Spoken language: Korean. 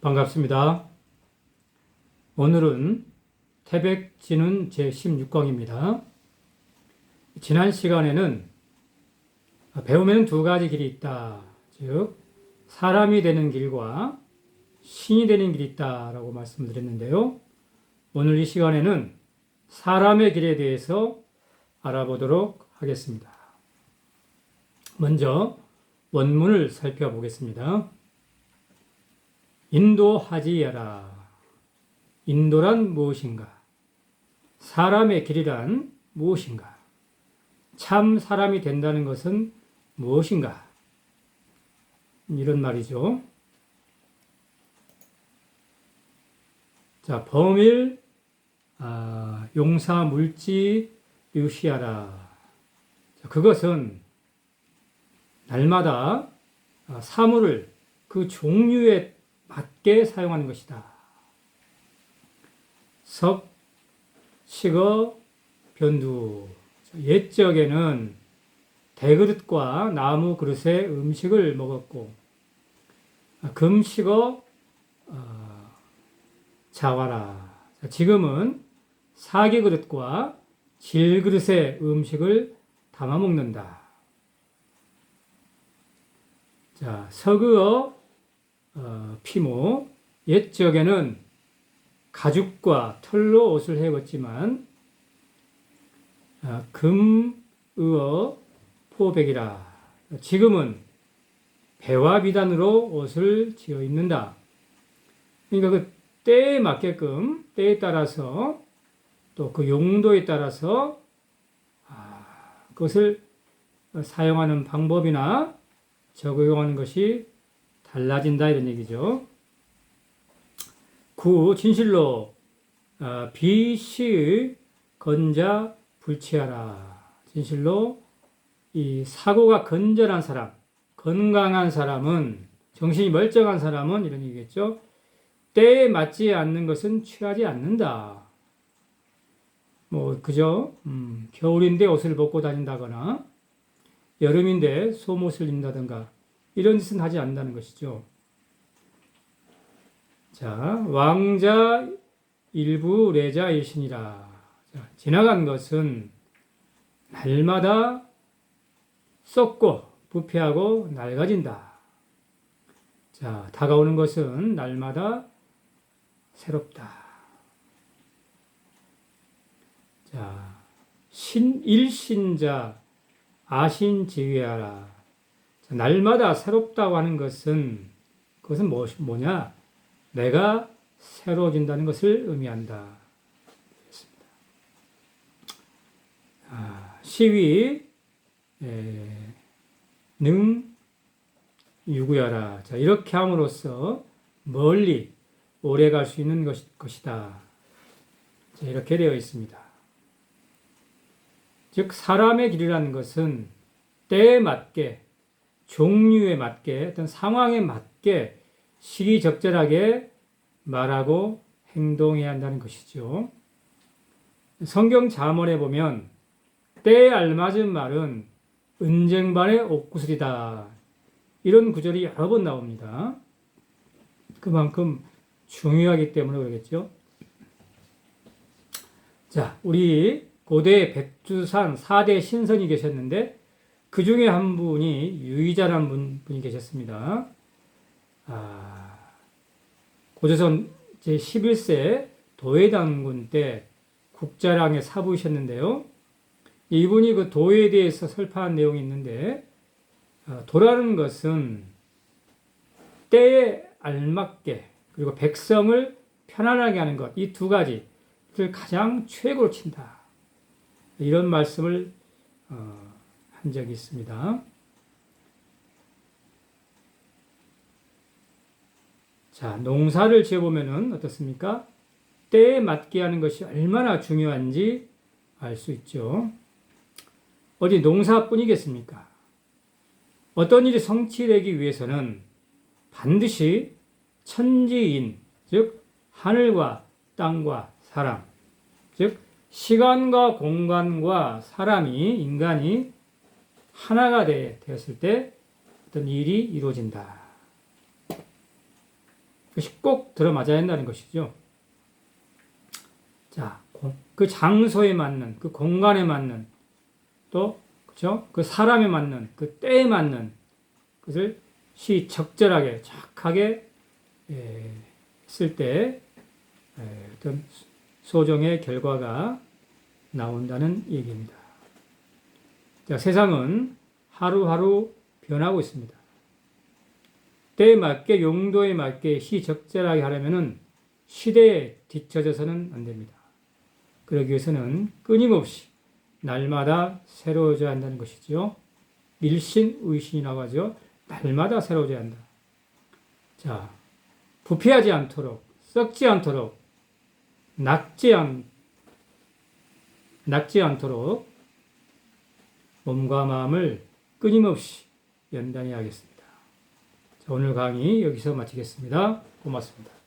반갑습니다. 오늘은 태백진은 제16강입니다. 지난 시간에는 배우면 두 가지 길이 있다. 즉, 사람이 되는 길과 신이 되는 길이 있다 라고 말씀드렸는데요. 오늘 이 시간에는 사람의 길에 대해서 알아보도록 하겠습니다. 먼저 원문을 살펴보겠습니다. 인도하지야라. 인도란 무엇인가? 사람의 길이란 무엇인가? 참 사람이 된다는 것은 무엇인가? 이런 말이죠. 자, 범일, 아, 용사, 물지, 유시하라. 자, 그것은 날마다 아, 사물을 그 종류에 맞게 사용하는 것이다. 석, 식어, 변두. 옛적에는 대그릇과 나무 그릇에 음식을 먹었고, 금식어, 어, 자와라. 지금은 사계 그릇과 질 그릇에 음식을 담아 먹는다. 자, 서그어, 어, 피모, 옛적에는 가죽과 털로 옷을 해입었지만 어, 금의어 포백이라 지금은 배와 비단으로 옷을 지어 입는다. 그러니까 그 때에 맞게끔 때에 따라서 또 그 용도에 따라서 아, 그것을 사용하는 방법이나 적용하는 것이 달라진다 이런 얘기죠. 구 진실로 어, 비시 건자 불치하라. 진실로 이 사고가 건전한 사람, 건강한 사람은 정신이 멀쩡한 사람은 이런 얘기겠죠. 때에 맞지 않는 것은 취하지 않는다. 뭐 그죠? 음, 겨울인데 옷을 벗고 다닌다거나 여름인데 속옷을 입는다든가 이런 짓은 하지 않는다는 것이죠. 자, 왕자 일부 레자 일신이라. 자, 지나간 것은 날마다 썩고 부패하고 낡아진다. 자, 다가오는 것은 날마다 새롭다. 자, 신, 일신자, 아신 지휘하라. 날마다 새롭다고 하는 것은 그것은 뭐, 뭐냐? 내가 새로워진다는 것을 의미한다. 아, 시위 에, 능 유구여라. 자 이렇게 함으로써 멀리 오래 갈 수 있는 것, 것이다. 자, 이렇게 되어 있습니다. 즉 사람의 길이라는 것은 때에 맞게 종류에 맞게 어떤 상황에 맞게 시기적절하게 말하고 행동해야 한다는 것이죠. 성경 자문에 보면 때에 알맞은 말은 은쟁반의 옥구슬이다. 이런 구절이 여러 번 나옵니다. 그만큼 중요하기 때문에 그러겠죠. 자, 우리 고대 백두산 4대 신선이 계셨는데 그 중에 한 분이 유의자란 분, 분이 계셨습니다. 아, 고조선 제 11세 도해당군 때 국자랑에 사부이셨는데요. 이분이 그 도에 대해서 설파한 내용이 있는데 어, 도라는 것은 때에 알맞게 그리고 백성을 편안하게 하는 것 이 두 가지를 가장 최고로 친다. 이런 말씀을 어, 한 적이 있습니다. 자, 농사를 지어보면은 어떻습니까? 때에 맞게 하는 것이 얼마나 중요한지 알 수 있죠. 어디 농사뿐이겠습니까? 어떤 일이 성취되기 위해서는 반드시 천지인, 즉, 하늘과 땅과 사람, 즉, 시간과 공간과 사람이, 인간이 하나가 되었을 때 어떤 일이 이루어진다. 그것이 꼭 들어맞아야 한다는 것이죠. 자, 고- 그 장소에 맞는, 그 공간에 맞는, 또, 그죠? 그 사람에 맞는, 그 때에 맞는 것을 시 적절하게, 착하게, 예, 쓸 때, 예, 어떤 소정의 결과가 나온다는 얘기입니다. 자, 세상은 하루하루 변하고 있습니다. 때에 맞게 용도에 맞게 시적절하게 하려면은 시대에 뒤처져서는 안 됩니다. 그러기 위해서는 끊임없이 날마다 새로워져야 한다는 것이죠. 일신의신이라고 하죠. 날마다 새로워져야 한다. 자, 부패하지 않도록, 썩지 않도록, 낙지 않, 낙지 않도록 몸과 마음을 끊임없이 연단해야 하겠습니다. 자, 오늘 강의 여기서 마치겠습니다. 고맙습니다.